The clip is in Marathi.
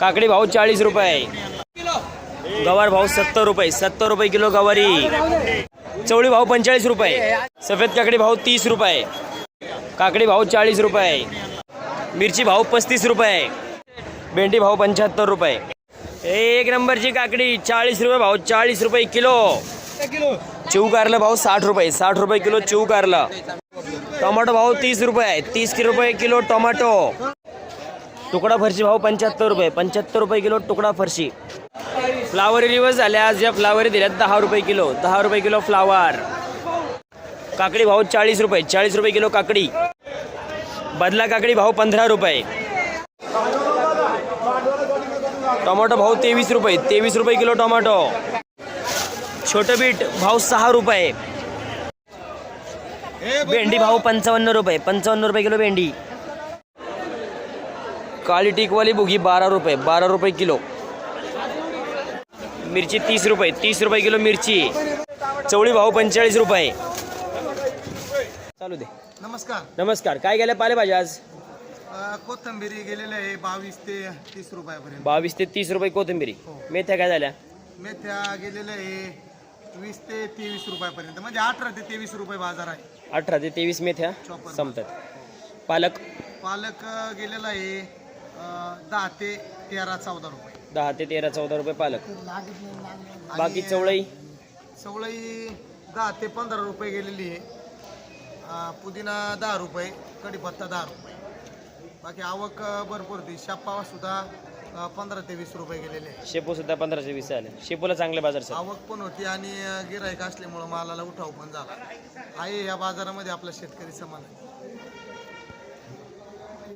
काकडी भाव चाळीस रुपये. गवार भाव सत्तर रुपये सत्तर रुपये किलो गवारी. चवळी भाव पंचेचाळीस रुपये, सफ़ेद काकडी भाव तीस रुपये, काकडी भाव चाळीस रुपये, मिरची भाव पस्तीस रुपये, भेंडी भाव पंच्याहत्तर रुपये. एक नंबरची काकडी, चाळीस रुपये भाव चाळीस रुपये किलो. चिव कारलं भाव साठ रुपये साठ रुपये किलो चिव कारलं. टोमॅटो भाव तीस रुपये तीस रुपये किलो टोमॅटो. तुकडा फरशी भाव पंच्याहत्तर रुपये. पंच्याहत्तर रुपये किलो तुकडा फरशी. फ्लावरी दिवस झाले आज या फ्लावरी दिल्यात दहा रुपये किलो. दहा रुपये किलो फ्लावर. काकडी भाव चाळीस रुपये. चाळीस रुपये किलो काकडी. बदला काकडी भाव पंधरा रुपये. टोमॅटो भाव तेवीस रुपये. तेवीस रुपये किलो टोमॅटो. छोटं बीट भाव सहा रुपये. भेंडी भाव पंचावन्न रुपये. पंचावन्न रुपये किलो भेंडी. काळी टिकवाली बुगी बारा रुपये बारा रुपये किलो. मिरची तीस रुपये तीस रुपये किलो मिरची. चवळी भाव पंचेचाळीस रुपये. चालू दे. नमस्कार. नमस्कार. काय गेल्या पालेभाज्या आज? कोथिंबिरी गेलेले आहे बावीस ते तीस रुपयापर्यंत. बावीस ते तीस रुपये कोथिंबिरी. मेथ्या काय झाल्या? मेथ्या गेलेल्या आहे वीस ते तेवीस रुपयापर्यंत. म्हणजे अठरा ते तेवीस रुपये बाजार आहे. अठरा ते तेवीस मेथ्या. संपतात. पालक? पालक अ, गेलेला आहे दहा ते तेरा चौदा रुपये. दहा ते तेरा चौदा रुपये पालक. आणि बाकी चवळई चवळई दहा ते पंधरा रुपये गेलेली आहे. अ, पुदिना दहा रुपये कढीपत्ता दहा रुपये. बाकी आवक अ, भरपूर होती. शाप्पा सुद्धा अ, पंधरा ते वीस रुपये गेलेले आहे शेपू सुद्धा पंधराशे वीस आले शेपूला चांगले बाजार सर. आवक पण होती आणि गिराईक असल्यामुळं मालाला उठाव पण झाला. आहे या बाजारामध्ये आपला शेतकरी समान आहे.